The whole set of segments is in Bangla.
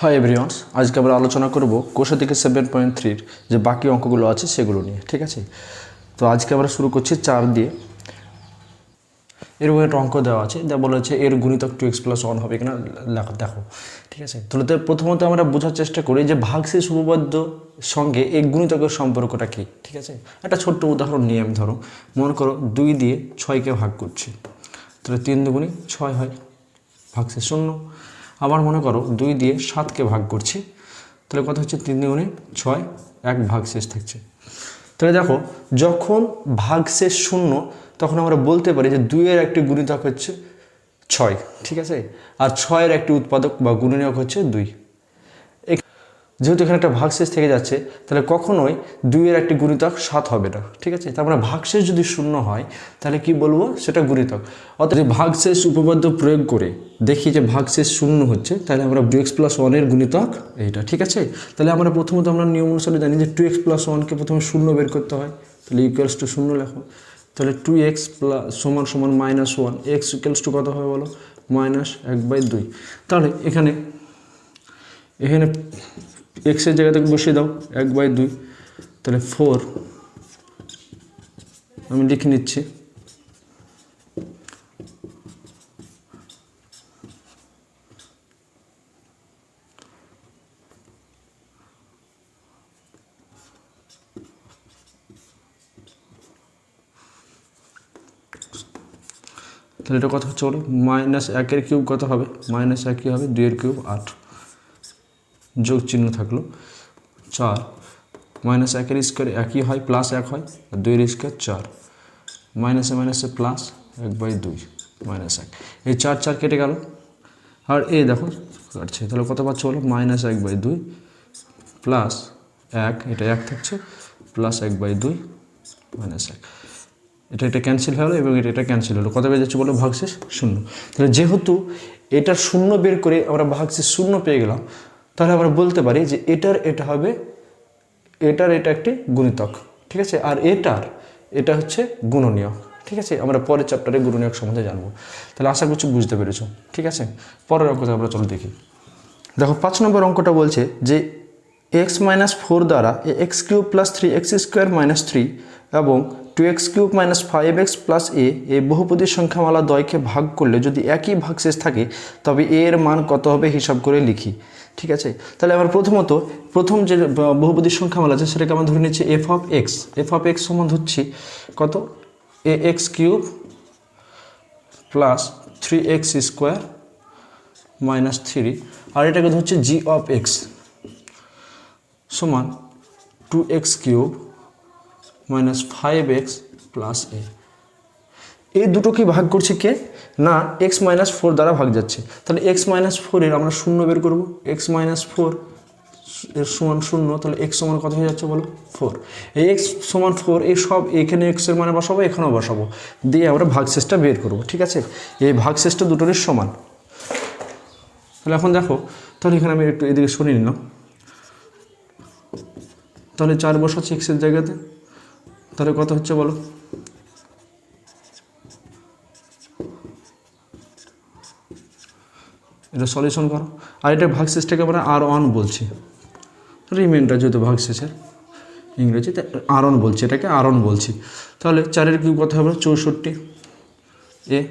হয় এভরিওয়ান্স আজকে আমরা আলোচনা করব কোষা থেকে সেভেন পয়েন্ট থ্রির যে বাকি অঙ্কগুলো আছে সেগুলো নিয়ে, ঠিক আছে? তো আজকে আমরা শুরু করছি চার দিয়ে। এরকম একটা অঙ্ক দেওয়া আছে যা বলা হচ্ছে এর গুণিতক টু এক্স প্লাস ওয়ান হবে কিনা, লেখো, দেখো, ঠিক আছে? তাহলে তো প্রথমত আমরা বোঝার চেষ্টা করি যে ভাগশেষ উপপাদ্য সঙ্গে এই গুণিতকের সম্পর্কটা কী, ঠিক আছে? একটা ছোট্ট উদাহরণ নিয়ে আমি ধরো, মনে করো দুই দিয়ে ছয়কে ভাগ করছি। তাহলে তিন দুগুণি ছয় হয় ভাগশেষ শূন্য। আবার মনে করো দুই দিয়ে সাতকে ভাগ করছি, তাহলে কত হচ্ছে? তিন দুগুণে ছয়, এক ভাগ শেষ থাকছে। তাহলে দেখো, যখন ভাগ শেষ শূন্য, তখন আমরা বলতে পারি যে দুইয়ের একটি গুণিতক হচ্ছে ছয়, ঠিক আছে? আর ছয়ের একটি উৎপাদক বা গুণনীয়ক হচ্ছে দুই। যেহেতু এখানে একটা ভাগশেষ থেকে যাচ্ছে, তাহলে কখনোই দুইয়ের একটি গুণিতক সাত হবে না, ঠিক আছে? তার মানে ভাগশেষ যদি শূন্য হয়, তাহলে কি বলব? সেটা গুণিতক। অর্থাৎ ভাগশেষ উপপাদ্য প্রয়োগ করে দেখি যে ভাগশেষ শূন্য হচ্ছে, তাহলে আমরা টু এক্স প্লাস ওয়ানের গুণিতক এইটা, ঠিক আছে? তাহলে আমরা প্রথমত আমরা নিয়ম অনুসারে জানি যে টু এক্স প্লাস ওয়ানকে প্রথমে শূন্য বের করতে হয়, তাহলে ইকুয়ালস টু শূন্য লেখো। তাহলে টু এক্স প্লাস সমান সমান minus one x equals to কত হবে বলো? মাইনাস এক বাই দুই। তাহলে এখানে এখানে এক্সের জায়গাতে বসিয়ে দাও, এক বাই দুই। তাহলে ফোর আমি লিখে নিচ্ছি। তাহলে এটা কত হচ্ছে বলো? মাইনাস একের কিউব কত হবে? মাইনাস একই হবে? দুইয়ের কিউব আট। যোগ চিহ্ন থাকল। চার মাইনাস একের স্কোয়ার একই হয় প্লাস এক হয়, আর দুইয়ের স্কোয়ার চার। মাইনাসে মাইনাসে প্লাস এক বাই দুই মাইনাস এক। এই চার চার কেটে গেল। আর এ দেখো, কাটছে। তাহলে কত পাচ্ছ বলো? মাইনাস এক বাই দুই প্লাস এক, এটা এক থাকছে প্লাস এক বাই দুই মাইনাস এক। এটা এটা ক্যান্সেল হলো এবং এটা এটা ক্যান্সেল হলো। কত যাচ্ছে বলো? ভাগশেষ শূন্য। তাহলে যেহেতু এটা শূন্য বের করে আমরা ভাগশেষ শূন্য পেয়ে গেলাম তাহলে আমরা বলতে পারি যে এটার এটা হবে, এটার এটা একটি গুণিতক, ঠিক আছে? আর এটার, এটা হচ্ছে গুণনীয়ক, ঠিক আছে? আমরা পরের চ্যাপ্টারে গুণনীয়ক সম্বন্ধে জানব। তাহলে আশা করছি বুঝতে পেরেছ, ঠিক আছে? পরের অঙ্কটা আমরা চলো দেখি। দেখো, পাঁচ নম্বর অঙ্কটা বলছে যে এক্স মাইনাস ফোর দ্বারা x cube plus three x square minus three এবং two x cube minus five x plus a এই বহুপদীর সংখ্যামালা দয়কে ভাগ করলে যদি একই ভাগশেষ থাকে, তবে এ এর মান কত হবে হিসাব করে লিখি। ঠিক আছে? তাহলে আমার প্রথমত, প্রথম যে বহুপদীর সংখ্যামালা আছে, সেটাকে আমরা ধরে নিচ্ছি f of x f of x সমান হচ্ছে কত? A x cube plus three x square minus three আর এটাকে ধরছে জি অফ এক্স সমান two x cube minus five x plus a এই দুটোকে ভাগ করছে কে? না এক্স মাইনাস ফোর দ্বারা ভাগ যাচ্ছে। তাহলে এক্স মাইনাস ফোরের আমরা শূন্য বের করব। এক্স মাইনাস ফোর এর সমান শূন্য, তাহলে এক্স সমান কত হয়ে যাচ্ছে বলো? ফোর এই এক্স সমান ফোর এই সব এখানে এক্সের মানে বসাবো, এখানেও বসাবো। দিয়ে আমরা ভাগ ভাগশেষটা বের করব, ঠিক আছে? এই ভাগ ভাগশেষটা দুটোরই সমান। তাহলে এখন দেখো, তাহলে এখানে আমি একটু এদিকে শুনে নিলাম। তাহলে চার বসাচ্ছি এক্সের জায়গাতে। তাহলে কত হচ্ছে বলো? এটা সলিউশন করো। আর এটা ভাগশেষটাকে আমরা আর ওয়ান বলছি। রিমেনটা যেহেতু ভাগশেষের, ইংরেজিতে আর ওয়ান বলছি, এটাকে আর ওয়ান বলছি। তাহলে চারের কিউ কথা হবে? চৌষট্টি। এ,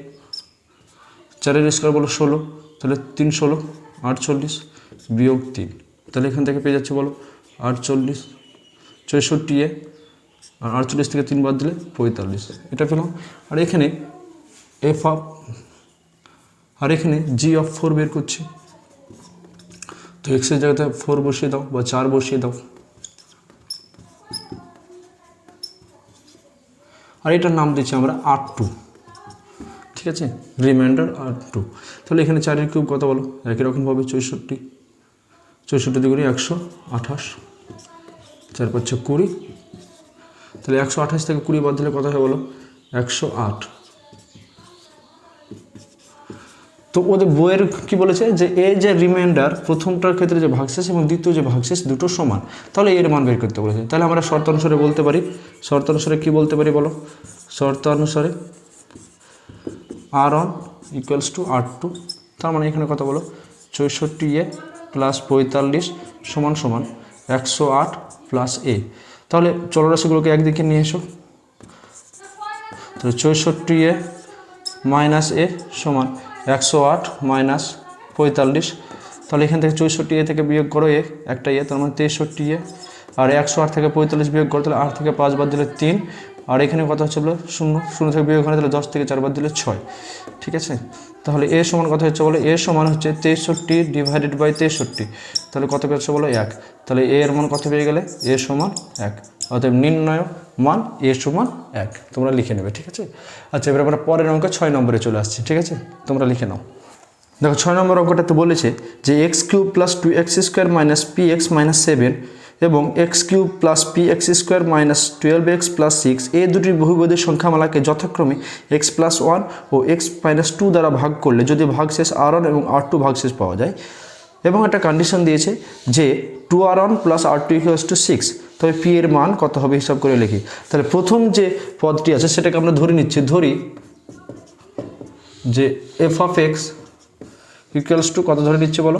চারের স্কোয়ার বলো ষোলো, তাহলে তিন ষোলো, আটচল্লিশ, বিয়োগ তিন। তাহলে এখান থেকে পেয়ে যাচ্ছে বলো আটচল্লিশ, চৌষট্টি এ, আর আটচল্লিশ থেকে তিন বাদ দিলে পঁয়তাল্লিশ। এটা পেলাম। আর এখানে এফ অফ আর এখানে জি অফ ফোর বের করছি। তো এক্সের জায়গাতে ফোর বসিয়ে দাও বা চার বসিয়ে দাও। আর এটার নাম দিচ্ছি আমরা আর টু ঠিক আছে? রিমাইন্ডার আর টু তাহলে এখানে চারের কিউব কত বলো? একই রকমভাবে চৌষট্টি। চৌষট্টি দুগুণি একশো আঠাশ। চার পাচ্ছে কুড়ি। তাহলে একশো আঠাশ থেকে কুড়ি বাদ দিলে কত হয় বলো? একশো আট। তো ওদের বইয়ের কি বলেছে যে এই যে রিমাইন্ডার প্রথমটার ক্ষেত্রে যে ভাগশেষ এবং দ্বিতীয় যে ভাগশেষ দুটো সমান, তাহলে এর মান বের করতে বলেছে। তাহলে আমরা শর্ত অনুসারে বলতে পারি। শর্ত অনুসারে কি বলতে পারি বলো? শর্ত অনুসারে R one equals to R two তার মানে এখানে কথা বলো। চৌষট্টি এ প্লাস পঁয়তাল্লিশ সমান সমান একশো আট প্লাস এ তাহলে চলরাশিগুলোকে একদিকে নিয়ে এসো। তাহলে চৌষট্টি এ মাইনাস এ সমান একশো আট মাইনাস পঁয়তাল্লিশ। তাহলে এখান থেকে চৌষট্টি এ থেকে বিয়োগ করো এ, একটা ইয়ে তার মানে তেষট্টি এ। আর একশো আট থেকে পঁয়তাল্লিশ বিয়োগ করো, তাহলে আট থেকে পাঁচ বাদ দিলে তিন। আর এখানে কথা হচ্ছে বলে শূন্য শূন্য থেকে বিয়োগ হয় তাহলে দশ থেকে চার বাদ দিলে ছয়। ঠিক আছে? তাহলে এ সমান কথা হচ্ছে বলে, এ সমান হচ্ছে তেষট্টি ডিভাইডেড বাই তেষট্টি। তাহলে কত পেয়েছে বলো? এক। তাহলে এ এর মান কত পেয়ে গেলে? এ সমান এক। অতএব নির্ণয় মান, এ সমান এক। তোমরা লিখে নেবে, ঠিক আছে? আচ্ছা এবার আমরা পরের অঙ্ক ছয় নম্বরে চলে আসছি, ঠিক আছে? তোমরা লিখে নাও। দেখো, ছয় নম্বর অঙ্কটাতে বলেছে যে x cube plus two x square minus p x minus seven এবং x cube plus p x square minus twelve x plus six এই দুটি বহুপদীর সংখ্যামালাকে যথাক্রমে এক্স প্লাস ওয়ান ও এক্স মাইনাস টু দ্বারা ভাগ করলে, যদি ভাগশেষ আর ওয়ান এবং আর টু ভাগশেষ পাওয়া যায় এবং একটা কন্ডিশন দিয়েছে যে two R one plus R two equals to six তবে পি এর মান কত হবে হিসাব করে লিখি। তাহলে প্রথম যে পদটি আছে সেটাকে আমরা ধরে নিচ্ছি, ধরি যে f of x equals to কত ধরে নিচ্ছে বলো?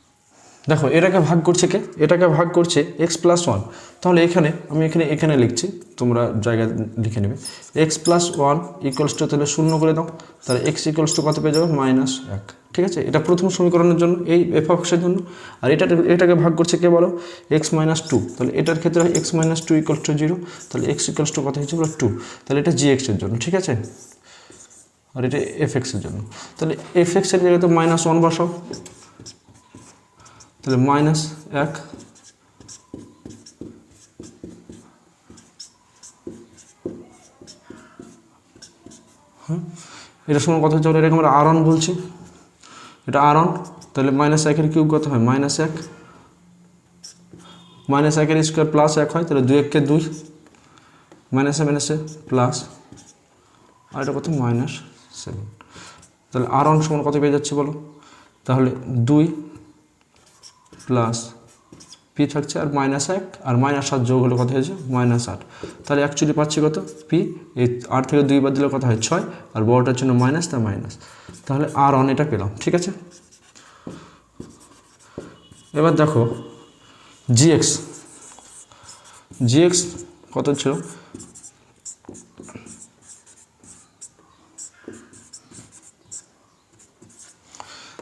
দেখো, এটাকে ভাগ করছে কে? এটাকে ভাগ করছে এক্স প্লাস ওয়ান তাহলে এখানে, আমি এখানে এখানে লিখছি, তোমরা জায়গা লিখে নেবে। X plus one equals to তাহলে শূন্য করে দাও। তাহলে এক্স ইকুয়ালস টু কত পেয়ে যাবে? মাইনাস এক। ঠিক আছে? এটা প্রথম সমীকরণের জন্য, এই এফ অক্সের জন্য। আর এটা, এটাকে ভাগ করছে কে বলো? এক্স মাইনাস টু তাহলে এটার ক্ষেত্রে হয় x minus two equals to zero তাহলে এক্স ইকুয়ালস টু কত হচ্ছে বলো টু তাহলে এটা জি এক্সের জন্য, ঠিক আছে? আর এটা এফ এক্সের জন্য। তাহলে এফ এক্সের জায়গায় তো মাইনাস ওয়ান বসাও। তাহলে মাইনাস এক হ্যাঁ এটা সময় কথা হচ্ছে? এটাকে আমরা আর অন বলছি। এটা আর অন তাহলে মাইনাস একের কিউব কত হয়? মাইনাস এক। মাইনাস একের স্কোয়ার প্লাস এক হয়, তাহলে দুই এককে দুই। মাইনাসে মাইনাসে প্লাস আর এটা কত? মাইনাস সেভেন তাহলে আর অন সমান কত পেয়ে যাচ্ছে বলো? তাহলে দুই প্লাস পি থাকছে আর মাইনাস এক, আর মাইনাস সাত যোগ হলে কত হয়েছে? মাইনাস আট। তাহলে অ্যাকচুয়ালি পাচ্ছি কত? পি এই আট থেকে দুই বাদ দিলে কত হয়? ছয়। আর বড়টার জন্য মাইনাস তা মাইনাস তাহলে আর অন এটা পেলাম, ঠিক আছে? এবার দেখো জিএক্স জিএক্স কত ছিল?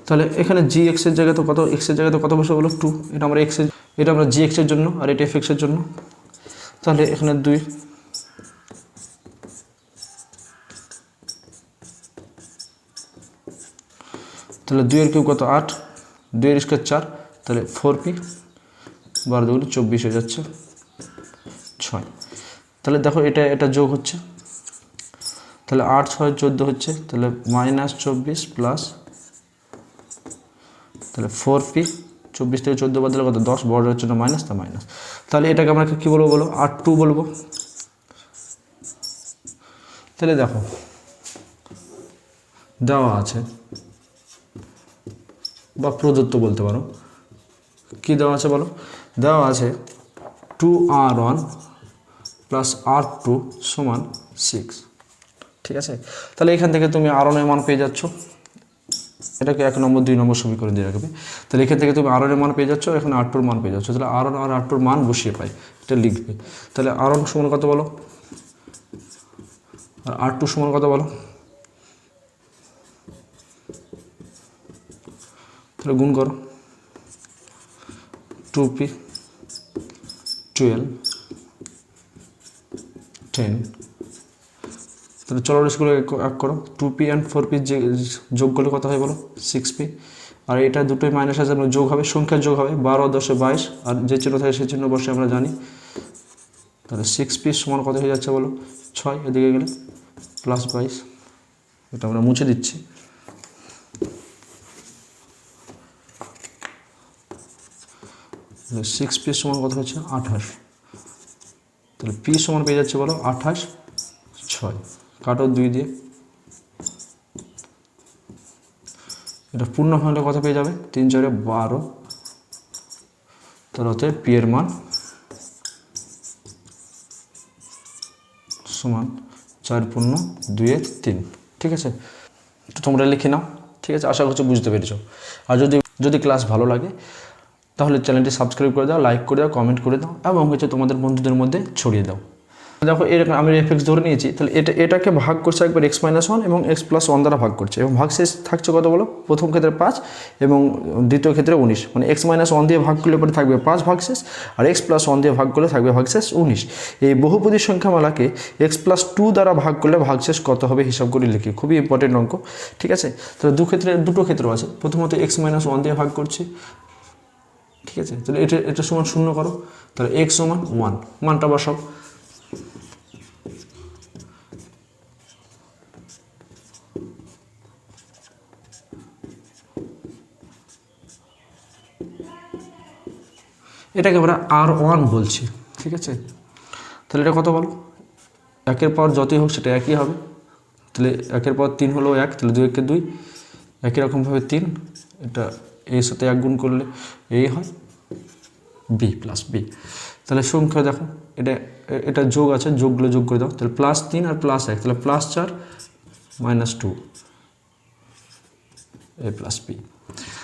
তাহলে এখানে জি এক্সের জায়গায় তো কত এক্সের জায়গায় তো কত বসে বলো? টু এটা আমরা এক্সের এটা আমরা জি এক্সের জন্য আর এটা এফ এক্সের জন্য। তাহলে এখানে দুই। তাহলে দুইয়ের কিউ কত? আট। দুইয়ের স্কোয়ার চার। তাহলে ফোর পি বারো দুগুলো চব্বিশ হয়ে যাচ্ছে ছয়। তাহলে দেখো এটা এটা যোগ হচ্ছে। তাহলে আট ছয় চোদ্দ হচ্ছে। তাহলে মাইনাস চব্বিশ প্লাস তাহলে ফোর পি চব্বিশ থেকে চোদ্দ বাদ দিলে কত? দশ বড়ের জন্য মাইনাস তা মাইনাস তাহলে এটাকে আমরা কী বলব বলো? আর টু বলব। তাহলে দেখো, দেওয়া আছে, বা প্রদত্ত বলতে পারো। কি দেওয়া আছে বলো? দেওয়া আছে two R one plus R two সমান সিক্স ঠিক আছে? তাহলে এখান থেকে তুমি আর ওয়ানের মান পেয়ে যাচ্ছ। এটাকে এক নম্বর, দুই নম্বর সমীকরণ দিয়ে রাখবে। তাহলে এখান থেকে তুমি আর এর মান পেয়ে যাচ্ছ, এখন আর টুর মান পেয়ে যাচ্ছ। তাহলে আর আর আর টুর মান বসিয়ে পাই, এটা লিখবে। তাহলে আরন সমান কত বলো? আর আর টু সমান কত বলো? তাহলে গুণ করো। Two p, twelve, ten. তাহলে চলো রেসগুলো এক করো। Two p and four p যে যোগ করলে কত হয় বলো সিক্স পি আর এটা দুটোই মাইনাস আছে আমরা যোগ হবে, সংখ্যার যোগ হবে, বারো, দশে বাইশ। আর যে চিহ্ন থাকে সেই চিহ্ন বসে আমরা জানি। তাহলে সিক্স পি সমান কত হয়ে যাচ্ছে বলো? ছয়, এদিকে গেলে প্লাস বাইশ। এটা আমরা মুছে দিচ্ছি। সিক্স পি সমান কত হচ্ছে? আঠাশ। তাহলে পি সমান পেয়ে যাচ্ছে বলো? আঠাশ, ছয়। কাটো দুই দিয়ে। এটা পূর্ণ হলে কত পেয়ে যাবে? তিন চারে বারো। তাহলে হচ্ছে পি এর মান সমান চার পূর্ণ দুইয়ের তিন। ঠিক আছে? তো তোমরা লিখে নাও। ঠিক আছে? আশা করছি বুঝতে পেরেছ। আর যদি যদি ক্লাস ভালো লাগে, তাহলে চ্যানেলটি সাবস্ক্রাইব করে দাও, লাইক করে দাও, কমেন্ট করে দাও, এবং হচ্ছে তোমাদের বন্ধুদের মধ্যে ছড়িয়ে দাও। দেখো এরকম আমি এফেক্স ধরে নিয়েছি, তাহলে এটা, এটাকে ভাগ করছে একবার এক্স মাইনাস ওয়ান এবং এক্স প্লাস ওয়ান দ্বারা ভাগ করছে এবং ভাগ শেষ থাকছে কত বলো? প্রথম ক্ষেত্রে পাঁচ এবং দ্বিতীয় ক্ষেত্রে উনিশ। মানে এক্স মাইনাস ওয়ান দিয়ে ভাগ করলে পরে থাকবে পাঁচ ভাগ শেষ আর এক্স প্লাস ওয়ান দিয়ে ভাগ করলে থাকবে ভাগ শেষ উনিশ। এই বহুপদী সংখ্যামালাকে এক্স প্লাস টু দ্বারা ভাগ করলে ভাগ শেষ কত হবে হিসাব করে লিখি, খুবই ইম্পর্টেন্ট অঙ্ক, ঠিক আছে? তাহলে দু ক্ষেত্রে, দুটো ক্ষেত্র আছে, প্রথমত এক্স মাইনাস ওয়ান দিয়ে ভাগ করছি, ঠিক আছে? তাহলে এটা এটা সমান শূন্য করো, তাহলে এক্স সমান ওয়ান মানটা বসাও। এটাকে আমরা আর ওয়ান বলছি, ঠিক আছে? তাহলে এটা কত বলো? একের পর যতই হোক সেটা একই হবে। তাহলে একের পর তিন হলো এক, তাহলে দুই একে দুই, একই রকমভাবে তিন, এটা এর সাথে এক গুণ করলে এই হয় বি প্লাস বি তাহলে সংখ্যা দেখো, এটা এটা যোগ আছে, যোগগুলো যোগ করে দাও। তাহলে প্লাস তিন আর প্লাস এক, তাহলে প্লাস চার minus two a plus b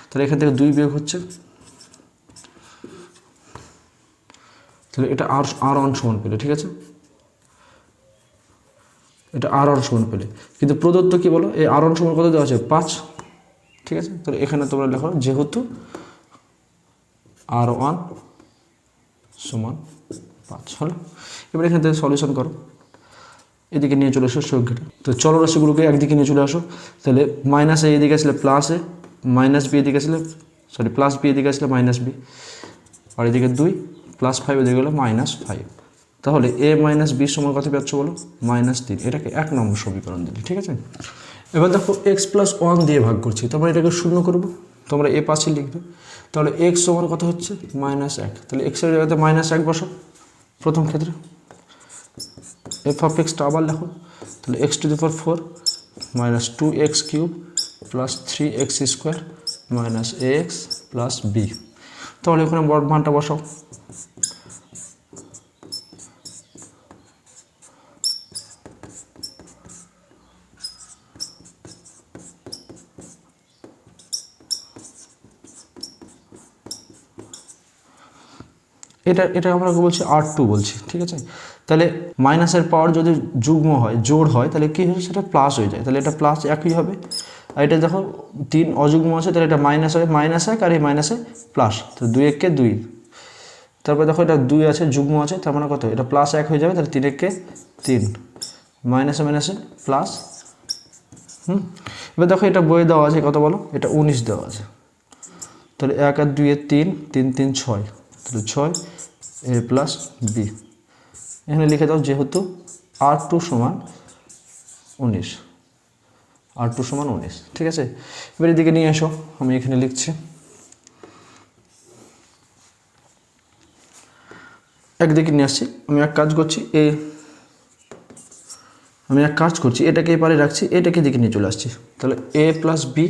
তাহলে এখান থেকে দুই বিয়োগ হচ্ছে তাহলে এটা আর আর অন সমান পেলে, ঠিক আছে? এটা আর অন সমান পেলে। কিন্তু প্রদত্ত কি বলো? এই আর অন সমান কত দেওয়া আছে, পাঁচ। ঠিক আছে? তাহলে এখানে তোমরা লেখো, যেহেতু আর ওয়ান সমান পাঁচ, হলো? এবার এখান থেকে সলিউশন করো। এদিকে নিয়ে চলে আসো সংখ্যাটা। তো চলরাশিগুলোকে একদিকে নিয়ে চলে আসো। তাহলে মাইনাস এ এদিকে আসলে প্লাস এ মাইনাস বি এদিকে আসলে সরি প্লাস বি এদিকে আসলে মাইনাস বি আর এদিকে দুই প্লাস ফাইভ এদিকে গেলো মাইনাস ফাইভ তাহলে এ মাইনাস বি সমান কত পাচ্ছ বলো? মাইনাস তিন। এটাকে এক নম্বর সমীকরণ দিলে, ঠিক আছে? এবার দেখো এক্স প্লাস ওয়ান দিয়ে ভাগ করছি তোমরা এটাকে শূন্য করব। তোমরা এ পাশে লিখবে। তাহলে এক্স সমান কত হচ্ছে? মাইনাস এক। তাহলে এক্সের জায়গাতে মাইনাস এক বসো প্রথম ক্ষেত্রে। এফ অফ এক্সটা আবার লেখো। তাহলে x to the power four minus two x cube plus three x square minus a x plus b তাহলে ওখানে বড় মানটা বসাও। এটা এটা আমরা বলছি আর টু বলছি, ঠিক আছে? তাহলে মাইনাসের পাওয়ার যদি যুগ্ম হয় জোর হয়, তাহলে কী হচ্ছে সেটা প্লাস হয়ে যায়। তাহলে এটা প্লাস একই হবে। আর এটা দেখো, তিন অযুগ্ম আছে, তাহলে এটা মাইনাস হবে মাইনাস এক, আর এই মাইনাসে প্লাস তো দুই এককে দুই। তারপরে দেখো এটা দুই আছে, যুগ্ম আছে, তার মানে কত? এটা প্লাস এক হয়ে যাবে, তাহলে তিন এককে তিন। মাইনাসে মাইনাসে প্লাস হুম? এবার দেখো এটা বইয়ে দেওয়া আছে, কত বলো? এটা উনিশ দেওয়া আছে। তাহলে এক আর দুইয়ে তিন তিন তিন, ছয়। তাহলে ছয় এ প্লাস বি। এখানে লিখে দাও যেহেতু আর টু সমান উনিশ। আর টু সমান উনিশ, ঠিক আছে? এবার এদিকে নিয়ে এসো, আমি এখানে লিখছি। একদিকে নিয়ে আসছি, আমি এক কাজ করছি, এ, আমি এক কাজ করছি, এটাকে এপারে রাখছি, এটাকে দিকে নিয়ে চলে আসছি। তাহলে এ প্লাস বি,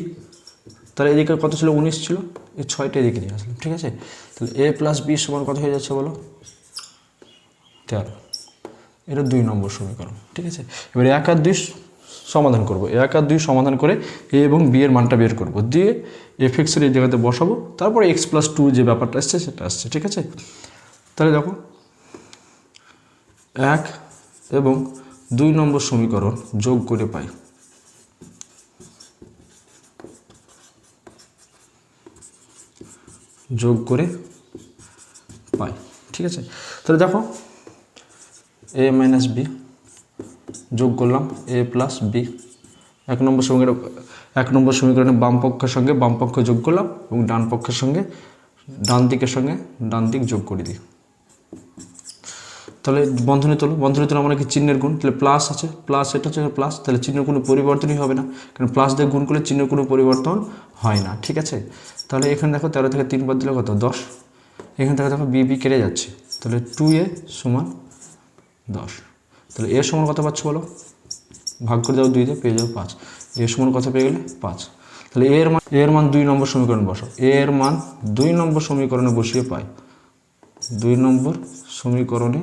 তাহলে এদিকে কত ছিল? উনিশ ছিল। এই ছয়টা এদিকে নিয়ে আসলাম, ঠিক আছে? তাহলে এ প্লাস বি সমান কত হয়ে যাচ্ছে বলো? তেরো। এটা দুই নম্বর সমীকরণ, ঠিক আছে? এবার এক আর দুই সমাধান করব। এক আর দুই সমাধান করে এ এবং বি এর মানটা বের করব। দিয়ে এফ এক্সের এই জায়গাতে বসাবো। তারপরে এক্স প্লাস টু যে ব্যাপারটা আসছে, সেটা আসছে, ঠিক আছে? তাহলে দেখো, এক এবং দুই নম্বর সমীকরণ যোগ করে পাই। যোগ করে পাই, ঠিক আছে? তাহলে দেখো এ মাইনাস বি যোগ করলাম এ প্লাস বি এক নম্বর সমীকরণ, এক নম্বর সমীকরণে বাম পক্ষের সঙ্গে বাম পক্ষ যোগ করলাম এবং ডান পক্ষের সঙ্গে ডান দিকের সঙ্গে ডান দিক যোগ করে দিই। তাহলে বন্ধনী তোলো বন্ধনী তোলো মানে কি? চিহ্নের গুণ। তাহলে প্লাস আছে প্লাস এটা হচ্ছে প্লাস তাহলে চিহ্নের কোনো পরিবর্তনই হবে না। কারণ প্লাস দিয়ে গুণ করলে চিহ্নের কোনো পরিবর্তন হয় না, ঠিক আছে? তাহলে এখানে দেখো তেরো থেকে তিন বাদ দিলে কত? দশ। এখান থেকে দেখো বি বি কেটে যাচ্ছে। তাহলে টু এ সমান দশ। তাহলে এর সমান কত পাচ্ছ বলো? ভাগ করে দাও দুই দিয়ে পেয়ে যাও পাঁচ। এর সমান কত পেয়ে গেলে পাঁচ। তাহলে এর মান এর মান দুই নম্বর সমীকরণ বসো এর মান দুই নম্বর সমীকরণে বসিয়ে পাই। দুই নম্বর সমীকরণে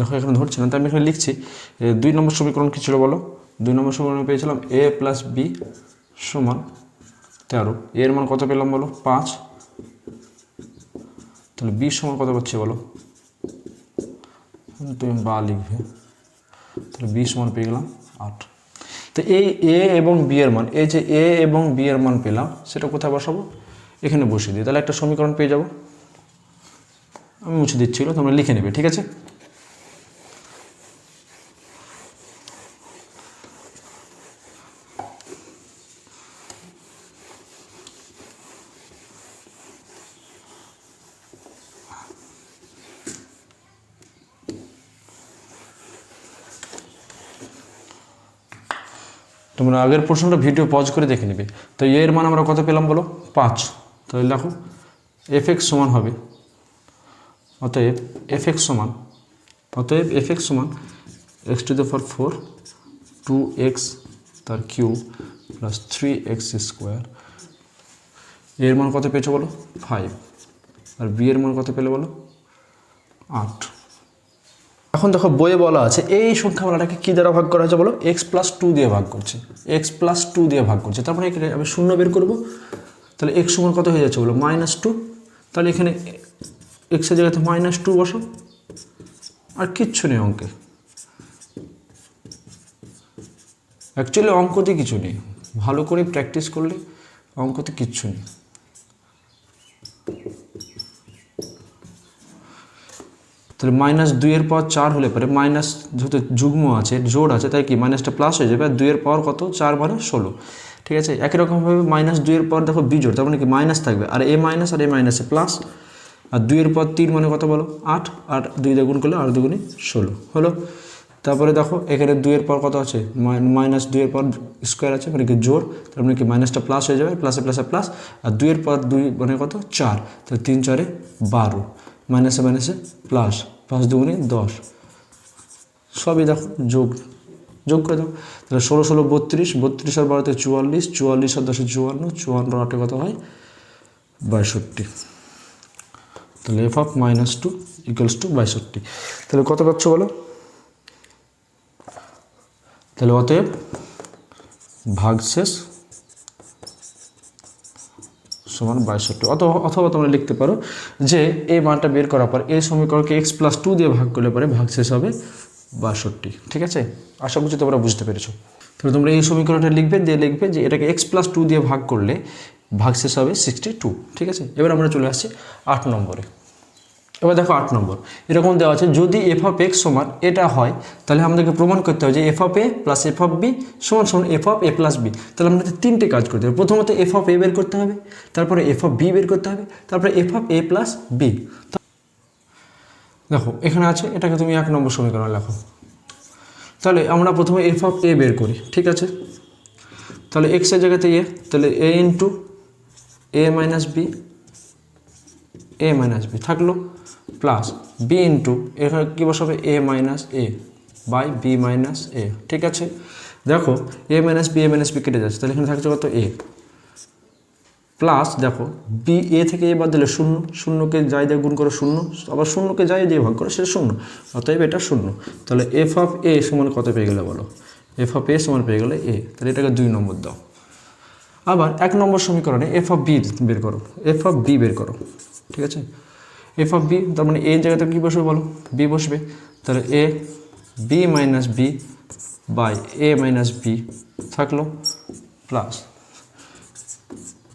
দেখো, এখানে ধরছি না। তাই আমি এখানে লিখছি দুই নম্বর সমীকরণ কী ছিল বলো? দুই নম্বর সমীকরণ পেয়েছিলাম এ প্লাস বি সমান তেরো। এর মান কত পেলাম বলো? পাঁচ। তাহলে বি সমান কত পাচ্ছি বলো? তুমি বা লিখবে। তাহলে বি সমান পেয়ে গেলাম আট। তো এই এ এবং বি এর মান, এই যে এ এবং বি এর মান পেলাম, সেটা কোথায় বসাবো? এখানে বসিয়ে দিই। তাহলে একটা সমীকরণ পেয়ে যাব। আমি মুছে দিচ্ছিল তোমরা লিখে নেবে, ঠিক আছে? তোমরা আগের প্রশ্নটা ভিডিও পজ করে দেখে নেবে। তো এর মান আমরা কত পেলাম বলো? পাঁচ। তাহলে দেখো এফ এক্স সমান হবে। অতএব এফ এক্স সমান, অতএব এফ এক্স সমান x to the power four two x তার cube plus three x square এর মান কত পেয়েছ বলো? ফাইভ আর বি এর মান কত পেলে বলো? আট। এখন দেখো বইয়ে বলা আছে, এই সংখ্যামালাটাকে কী দ্বারা ভাগ করা হয়েছে বলো? এক্স প্লাস টু দিয়ে ভাগ করছে। এক্স প্লাস টু দিয়ে ভাগ করছে। তারপরে এখানে আমি শূন্য বের করব। তাহলে এক্স সমান কত হয়ে যাচ্ছে বলো? মাইনাস টু তাহলে এখানে এক্সের জায়গাতে মাইনাস টু বসো। আর কিচ্ছু নেই অঙ্কে। অ্যাকচুয়ালি অঙ্কতে কিছু নেই। ভালো করে প্র্যাকটিস করলে অঙ্কতে কিচ্ছু নেই। তাহলে মাইনাস দুইয়ের পাওয়ার চার হলে পরে মাইনাস যেহেতু যুগ্ম আছে, জোড় আছে, তাই কি? মাইনাসটা প্লাস হয়ে যাবে, আর দুইয়ের পাওয়ার কত? চার মানে ষোলো। ঠিক আছে? একই রকমভাবে মাইনাস দুইয়ের পর দেখো বিজোড়, তার মানে কি? মাইনাস থাকবে। আর এ মাইনাস আর এ মাইনাসে প্লাস আর দুইয়ের পর তিন মানে কত বলো? আট। আর দুই দ্বিগুণ করলে আর দুগুণে ষোলো। হলো? তারপরে দেখো, এখানে দুইয়ের পর কত আছে? মাইনাস দুইয়ের পর স্কোয়ার আছে মানে কি? জোর তার মানে কি? মাইনাসটা প্লাস হয়ে যাবে প্লাসে প্লাসে প্লাস আর দুইয়ের পর দুই মানে কত? চার। তাহলে তিন চারে বারো। মাইনাসে মাইনাসে প্লাস পাঁচ দুগুণে দশ। সবই দেখো, যোগ যোগ করে দাও। তাহলে ষোলো ষোলো, বত্রিশ বত্রিশ আর বারোতে চুয়াল্লিশ চুয়াল্লিশ আর দশে চুয়ান্ন চুয়ান্ন আটে কত হয়? বাষট্টি। তাহলে f of minus two equals to বাষট্টি। তাহলে কত পাচ্ছ বলো? তাহলে অতএব ভাগশেষ সমান বাষট্টি। অথবা অথবা তোমরা লিখতে পারো যে এই মানটা বের করার পর এই সমীকরণকে এক্স প্লাস টু দিয়ে ভাগ করলে পরে ভাগ শেষ হবে বাষট্টি। ঠিক আছে? আশা করছি তোমরা বুঝতে পেরেছ। তাহলে তোমরা এই সমীকরণটা লিখবে, দিয়ে লিখবে যে এটাকে এক্স প্লাস টু দিয়ে ভাগ করলে ভাগ শেষ হবে সিক্সটি টু ঠিক আছে? এবার আমরা চলে আসছি আট নম্বরে। এবার দেখো আট নম্বর। এরকম দেওয়া আছে, যদি এফ অফ এক্স সমান এটা হয়, তাহলে আমাদেরকে প্রমাণ করতে হবে যে f of a plus f of b সমান সমান f of a plus b তাহলে আমাদের তিনটে কাজ করতে হবে প্রথমত এফ অফ এ বের করতে হবে, তারপরে এফ অফ বি বের করতে হবে, তারপরে f of a plus b দেখো, এখানে আছে, এটাকে তুমি এক নম্বর সমীকরণ লেখো। তাহলে আমরা প্রথমে এফ অফ এ বের করি, ঠিক আছে? তাহলে এক্সের জায়গাতে এ তাহলে a into a minus b a minus b থাকল। প্লাস বি ইন্টু এখানে কী বসাবে? A minus a by b minus a ঠিক আছে? দেখো a minus b a minus b কেটে যাচ্ছে, তাহলে এখানে থাকছে কত? এ প্লাস দেখো বি এ থেকে এ বাদ দিলে শূন্য, শূন্যকে যাই দিয়ে গুণ করে শূন্য, আবার শূন্যকে যাই দিয়ে ভাগ করে, সেটা শূন্য, অতএব এটা শূন্য। তাহলে এফ অফ এ সমান কত পেয়ে গেলে বলো? এফ অফ এ সমান পেয়ে গেলে এ তাহলে এটাকে দুই নম্বর দাও। আবার এক নম্বর সমীকরণে এফ অফ বি বের করো এফ অফ বি বের করো, ঠিক আছে? এফ অফ বি তার মানে এর জায়গাতে কী বসবে বলো? বি বসবে। তাহলে a b minus b by a minus b থাকল প্লাস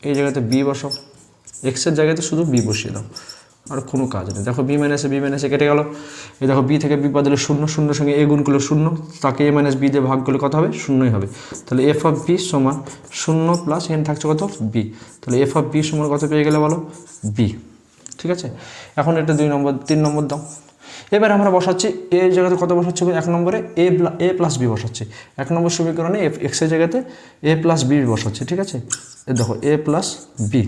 এই জায়গাতে বি বসাও। এক্সের জায়গাতে শুধু বি বসিয়ে দাও। আর কোনো কাজ নেই। দেখো বি মাইনাসে বি মাইনাসে কেটে গেল। এই দেখো বি থেকে বি বদলে শূন্য, শূন্যর সঙ্গে এ গুণ করলে শূন্য। তাকে এ মাইনাস বি দিয়ে ভাগ করলে কত হবে? শূন্যই হবে। তাহলে এফ অফ বি সমান শূন্য প্লাস এখানে থাকছে কত? বি তাহলে এফ অফ বি সমান কত পেয়ে গেলে বলো? বি ঠিক আছে? এখন এটা দুই নম্বর, তিন নম্বর দাও। এবার আমরা বসাচ্ছি, এ জায়গাতে কত বসাচ্ছি? এক নম্বরে এ এ প্লাস বি বসাচ্ছি। এক নম্বর সমীকরণে এফ এক্সের জায়গাতে এ প্লাস বি বসাচ্ছি, ঠিক আছে? দেখো, এ প্লাস বি।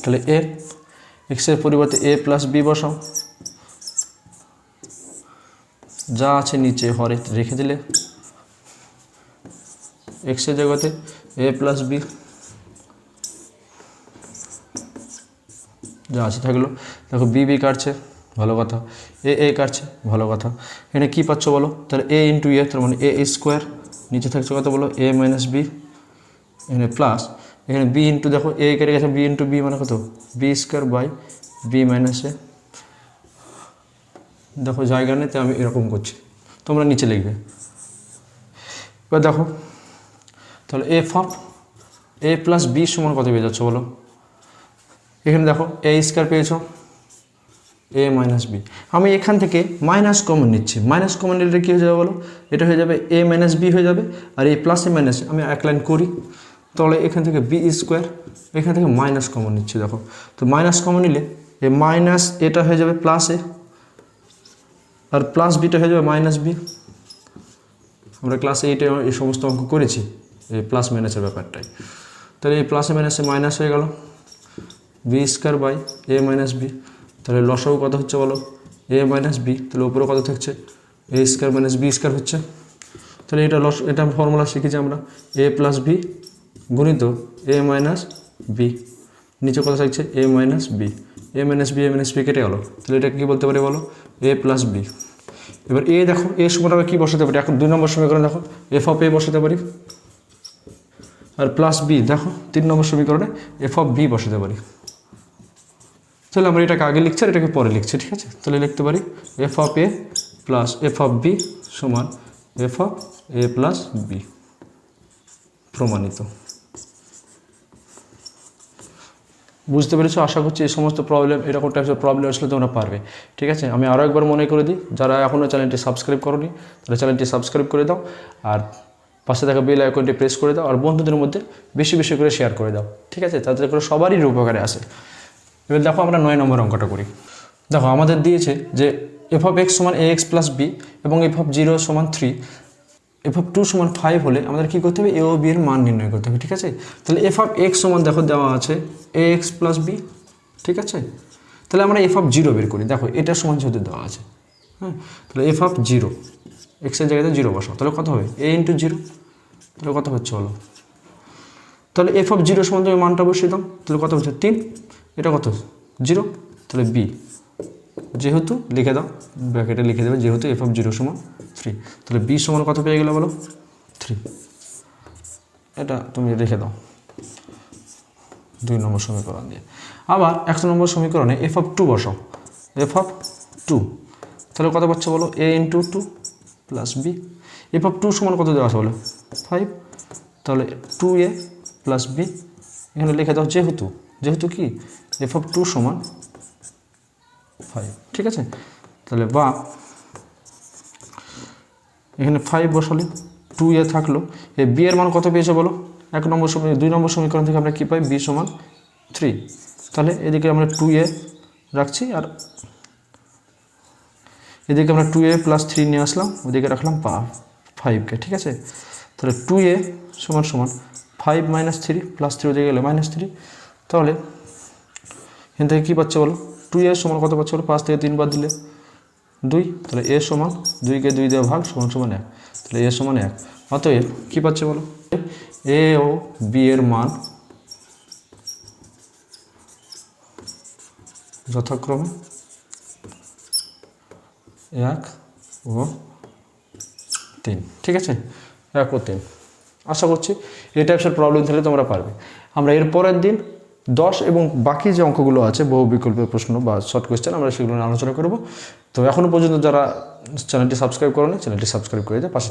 তাহলে এ এক্সের পরিবর্তে এ প্লাস বি বসাও। যা আছে নিচে, হরে, রেখে দিলে। এক্সের জায়গাতে এ প্লাস বি যা আছে থাকল। দেখো বি বি কাটছে, ভালো কথা। এ এ কাটছে, ভালো কথা। এখানে কী পাচ্ছ বলো? তাহলে এ ইন্টু এ তার মানে এ স্কোয়ার নিচে থাকছে কত বলো? এ মাইনাস বি এখানে প্লাস এখানে বি ইন্টু দেখো এ কেটে গেছে বি ইন্টু বি মানে কত? B square by b minus a দেখো জায়গা নেই, তাই আমি এরকম করছি। তোমরা নিচে লিখবে। এবার দেখো, তাহলে f of a plus b সমান কত পেয়ে যাচ্ছ বলো? এখানে দেখো এ স্কোয়ার পেয়েছ। এ মাইনাস বি আমি এখান থেকে মাইনাস কমন নিচ্ছি। মাইনাস কমন নিলে কী হয়ে যাবে বলো? এটা হয়ে যাবে এ মাইনাস বি হয়ে যাবে। আর এই এ মাইনাস আমি এক লাইন করি। তাহলে এখান থেকে বি স্কোয়ার এখান থেকে মাইনাস কমন নিচ্ছি দেখো। তো মাইনাস কমন নিলে এ মাইনাস এটা হয়ে যাবে প্লাস এ আর প্লাস বিটা হয়ে যাবে মাইনাস বি আমরা ক্লাস এইটে এই সমস্ত অঙ্ক করেছি। এই প্লাস মাইনাসের ব্যাপারটাই। তাহলে এই প্লাসে মাইনাসে মাইনাস হয়ে গেল। B square by a minus b তাহলে লসাগু কত হচ্ছে বলো? এ মাইনাস বি তাহলে উপরে কত থাকছে? A square minus b square হচ্ছে। তাহলে এটা লস এটা ফর্মুলা শিখেছি আমরা। এ প্লাস বি গুণিত এ মাইনাস বি নিচে কত থাকছে? A minus b a minus b a minus b কেটে গেলো। তাহলে এটা কী বলতে পারি বলো? এ প্লাস বি এবার এ দেখো এ সমান আমরা কী বসাতে পারি? এখন দুই নম্বর সমীকরণ দেখো। এফ অফ এ বসাতে পারি। আর প্লাস বি দেখো, তিন নম্বর সমীকরণে এফ অফ বি বসাতে পারি। তাহলে আমরা এটাকে আগে লিখছি আর এটাকে পরে লিখছি, ঠিক আছে? তাহলে লিখতে পারি f of a plus f of b সমান f of a plus b প্রমাণিত। বুঝতে পেরেছ? আশা করছি এই সমস্ত প্রবলেম এরকম টাইপের প্রবলেম আসলে তোমরা পারবে, ঠিক আছে? আমি আরও একবার মনে করে দিই, যারা এখনও চ্যানেলটি সাবস্ক্রাইব করনি, তারা চ্যানেলটি সাবস্ক্রাইব করে দাও আর পাশে থাকা বেল আইকনটি প্রেস করে দাও, আর বন্ধুদের মধ্যে বেশি বেশি করে শেয়ার করে দাও, ঠিক আছে? তাদের করে সবারই উপকারে আসে। এবার দেখো আমরা নয় নম্বর অঙ্কটা করি। দেখো আমাদের দিয়েছে যে এফ অফ এক্স সমান এ এক্স প্লাস বি এবং এফ অফ জিরো সমান থ্রি এফ অফ টু সমান ফাইভ হলে আমাদের কী করতে হবে? এ ও বি এর মান নির্ণয় করতে হবে, ঠিক আছে? তাহলে এফ অফ এক্স সমান দেখো দেওয়া আছে এ এক্স প্লাস বি ঠিক আছে? তাহলে আমরা এফ অফ জিরো বের করি। দেখো এটা সমান যেহেতু দেওয়া আছে হ্যাঁ? তাহলে এফ অফ জিরো এক্সের জায়গাতে জিরো বসাও। তাহলে কত হবে? এ ইন্টু জিরো তাহলে কত হচ্ছে বলো? তাহলে এফ অফ জিরো সমান তুমি মানটা বসিয়ে দাও। তাহলে কত হচ্ছে? তিন। এটা কত? জিরো? তাহলে বি যেহেতু, লিখে দাও ব্র্যাকেটে লিখে দেবে, যেহেতু এফ অফ জিরো সমান থ্রি তাহলে বি সমান কত পেয়ে গেলে বলো? থ্রি এটা তুমি রেখে দাও। দুই নম্বর সমীকরণ দিয়ে। আবার একশো নম্বর সমীকরণে এফ অফ টু বসাও। এফ অফ টু তাহলে কত পাচ্ছে বলো? A into two plus b f of two সমান কত দেওয়া আছে বলো? ফাইভ তাহলে টু এ প্লাস বি এখানে লিখে দাও যেহেতু। যেহেতু কি? এফ অফ টু সমান ফাইভ ঠিক আছে? তাহলে বা এখানে ফাইভ বসালে টু এ থাকল। এ বি এর মান কত পেয়েছে বলো? এক নম্বর সমী, দুই নম্বর সমীকরণ থেকে আমরা কী পাই? বি সমান থ্রি তাহলে এদিকে আমরা টু এ রাখছি আর এদিকে আমরা টু এ প্লাস থ্রি নিয়ে আসলাম, ওদিকে রাখলাম পা ফাইভকে ঠিক আছে? তাহলে টু এ সমান সমান five minus three plus three ওদিকে গেলে মাইনাস থ্রি তাহলে এখান থেকে কী পাচ্ছে বলো? টু এ সমান কত পাচ্ছে বলো? পাঁচ থেকে তিনবার দিলে দুই। তাহলে এ সমান দুইকে দুই দেওয়া ভাগ সমান সমান এক। তাহলে এ সমান এক। অতএব কী পাচ্ছে বলো? এ ও বি এর মান যথাক্রমে এক ও তিন। ঠিক আছে? এক ও তিন। আশা করছি এই টাইপসের প্রবলেম থাকলে তোমরা পারবে। আমরা এর পরের দিন দশ এবং বাকি যে অঙ্কগুলো আছে, বহু বিকল্পের প্রশ্ন বা শর্ট কোয়েশ্চেন আমরা সেগুলো নিয়ে আলোচনা করব তো এখনও পর্যন্ত যারা চ্যানেলটি সাবস্ক্রাইব করেনি চ্যানেলটি সাবস্ক্রাইব করে দিয়ে পাশে।